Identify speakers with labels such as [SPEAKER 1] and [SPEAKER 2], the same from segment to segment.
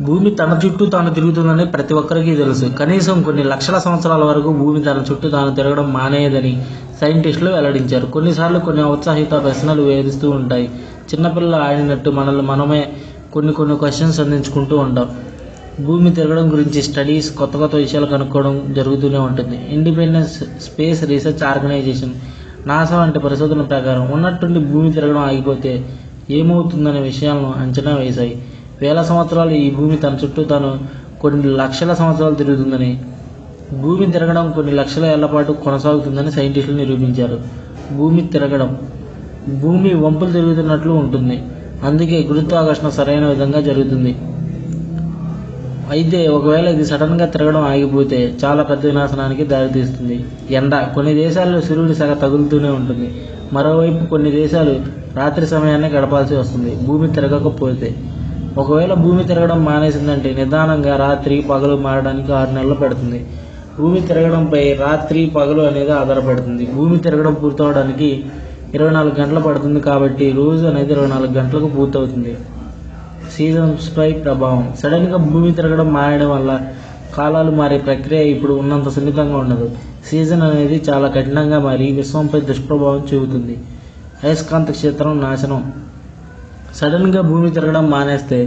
[SPEAKER 1] భూమి తన చుట్టూ తాను తిరుగుతుందని ప్రతి ఒక్కరికి తెలుసు. కనీసం కొన్ని లక్షల సంవత్సరాల వరకు భూమి తన చుట్టూ తాను తిరగడం మానేయదని సైంటిస్టులు వెల్లడించారు. కొన్నిసార్లు కొన్ని ఔత్సాహిక ప్రశ్నలు వేధిస్తూ ఉంటాయి. చిన్నపిల్లలు ఆడినట్టు మనల్ని మనమే కొన్ని కొన్ని క్వశ్చన్స్ అందించుకుంటూ ఉంటాం. భూమి తిరగడం గురించి స్టడీస్ కొత్త కొత్త విషయాలు కనుక్కోవడం జరుగుతూనే ఉంటుంది. Independence space research organisation NASA వంటి పరిశోధన ప్రకారం ఉన్నట్టుండి భూమి తిరగడం ఆగిపోతే ఏమవుతుందనే విషయాలను అంచనా వేశాయి. వేల సంవత్సరాలు ఈ భూమి తన చుట్టూ తాను కొన్ని లక్షల సంవత్సరాలు తిరుగుతుందని భూమి తిరగడం కొన్ని లక్షల ఏళ్ళ పాటు కొనసాగుతుందని సైంటిస్టులు నిరూపించారు. భూమి తిరగడం భూమి వంపులు తిరుగుతున్నట్లు ఉంటుంది. అందుకే గురుత్వాకర్షణ సరైన విధంగా జరుగుతుంది. అయితే ఒకవేళ ఇది సడన్గా తిరగడం ఆగిపోతే చాలా పెద్ద వినాశనానికి దారితీస్తుంది. ఎండ కొన్ని దేశాల్లో సూర్యుడి సగ తగులుతూనే ఉంటుంది. మరోవైపు కొన్ని దేశాలు రాత్రి సమయాన్ని గడపాల్సి వస్తుంది. భూమి తిరగకపోతే ఒకవేళ భూమి తిరగడం మానేసిందంటే నిదానంగా రాత్రి పగలు మారడానికి ఆరు నెలలు పడుతుంది. భూమి తిరగడంపై రాత్రి పగలు అనేది ఆధారపడుతుంది. భూమి తిరగడం పూర్తవడానికి ఇరవై నాలుగు గంటలు పడుతుంది కాబట్టి రోజు అనేది ఇరవై నాలుగు గంటలకు పూర్తవుతుంది. సీజన్స్పై ప్రభావం. సడన్గా భూమి తిరగడం మారడం వల్ల కాలాలు మారే ప్రక్రియ ఇప్పుడు ఉన్నంత సున్నితంగా ఉండదు. సీజన్ అనేది చాలా కఠినంగా మారి విశ్వంపై దుష్ప్రభావం చూపుతుంది. అయస్కాంత క్షేత్రం నాశనం. సడన్గా భూమి తిరగడం మానేస్తే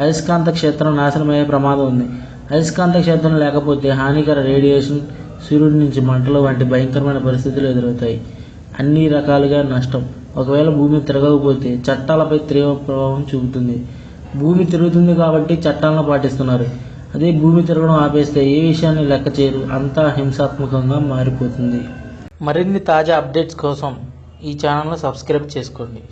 [SPEAKER 1] అయస్కాంత క్షేత్రం నాశనమయ్యే ప్రమాదం ఉంది. అయస్కాంత క్షేత్రం లేకపోతే హానికర రేడియేషన్ సూర్యుడి నుంచి మంటలు వంటి భయంకరమైన పరిస్థితులు ఎదురవుతాయి. అన్ని రకాలుగా నష్టం. ఒకవేళ భూమి తిరగకపోతే చట్టాలపై తీవ్ర ప్రభావం చూపుతుంది. భూమి తిరుగుతుంది కాబట్టి చట్టాలను పాటిస్తున్నారు. అదే భూమి తిరగడం ఆపేస్తే ఏ విషయాన్ని లెక్క చేయరు అంతా హింసాత్మకంగా మారిపోతుంది. మరిన్ని తాజా అప్డేట్స్ కోసం ఈ ఛానల్ను సబ్స్క్రైబ్ చేసుకోండి.